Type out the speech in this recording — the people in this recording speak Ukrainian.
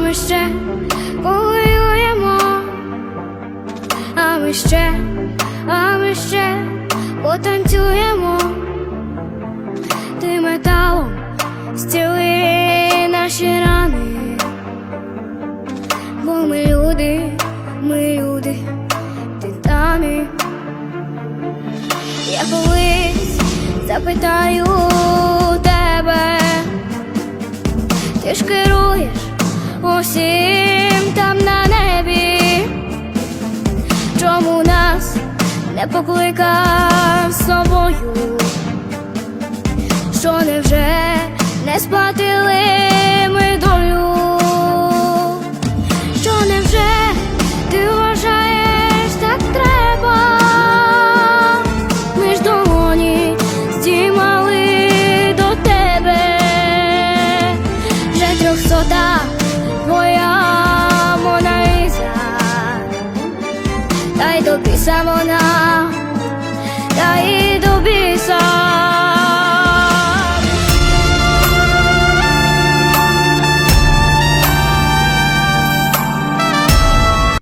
ми ще повоюємо, а ми ще, а ми ще потанцюємо. Ти металом зціли наші рани, бо ми люди, ми люди, титани. Я колись запитаю ти ж керуєш усім там на небі, чому нас не покликав з собою? Що невже не сплатили трьохсота твоя Моналіза, та й до біса вона,